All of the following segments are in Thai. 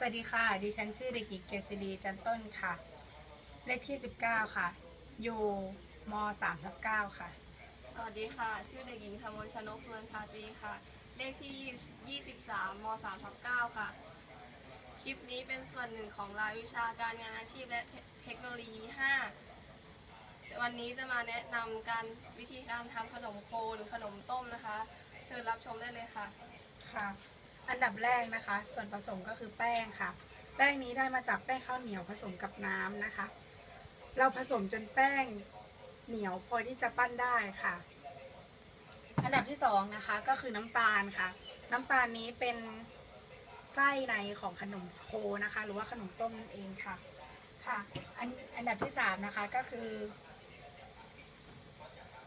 สวัสดีค่ะ ดิฉันชื่อเด็กหญิงเกษรีจันต้นค่ะ เลขที่ 19 ค่ะ อยู่ม3ทับ9ค่ะ สวัสดีค่ะ ชื่อเด็กหญิงธมลชนกสุวรรณชาตรีค่ะ เลขที่ 23ม3ทับ9ค่ะ คลิปนี้เป็นส่วนหนึ่งของรายวิชาการงานอาชีพและเทเทคโนโลยี 5 วันนี้จะมาแนะนำการวิธีการทำขนมโคนขนมต้มนะคะ เชิญรับชมได้เลยค่ะ ค่ะ อันดับแรกนะคะ ส่วนผสมก็คือแป้งค่ะ แป้งนี้ได้มาจากแป้งข้าวเหนียวผสมกับน้ำนะคะ เราผสมจนแป้งเหนียวพอที่จะปั้นได้ค่ะ อันดับที่สองนะคะก็คือน้ำตาลค่ะ น้ำตาลนี้เป็นไส้ในของขนมโคนะคะ หรือว่าขนมต้มนั่นเองค่ะค่ะอันอันดับที่สามนะคะก็คือ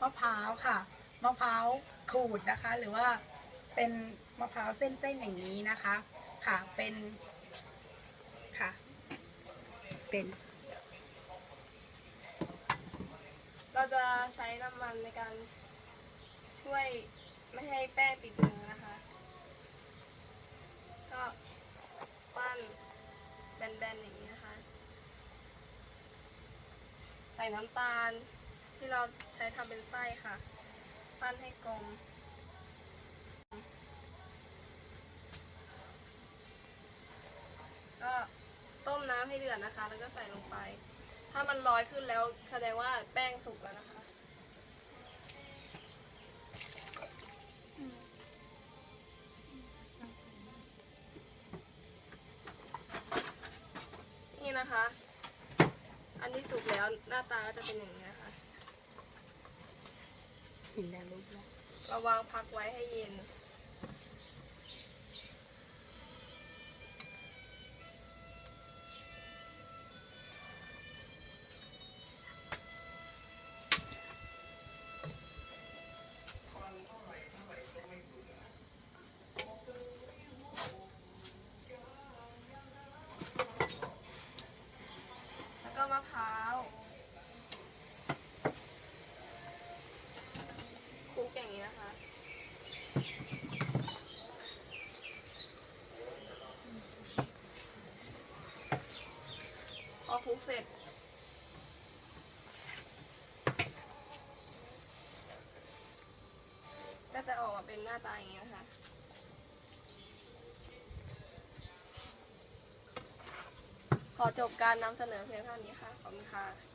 มะพร้าวค่ะมะพร้าวขูดนะคะ หรือว่า เป็นมะพร้าวเส้นๆอย่างนี้นะคะ ค่ะเป็นค่ะ เป็น เราจะใช้น้ำมันในการช่วยไม่ให้แป้งติดมือนะคะ ก็ปั้นแบนๆอย่างนี้นะคะ ใส่น้ำตาลที่เราใช้ทำเป็นไส้ค่ะ ปั้นให้กลม ก็ต้มน้ำ ให้เดือดนะคะ แล้วก็ใส่ลงไป ถ้ามันลอยขึ้นแล้วแสดงว่าแป้งสุกแล้วนะคะ นี่นะคะ อันที่สุกแล้วหน้าตาก็จะเป็นอย่างนี้นะคะเห็นแล้วรูปแล้วเราวางพักไว้ให้เย็น พอคลุกเสร็จ ก็จะออกมาเป็นหน้าตาอย่างนี้นะคะขอจบการนำเสนอเพียงเท่านี้ค่ะ ขอบคุณค่ะ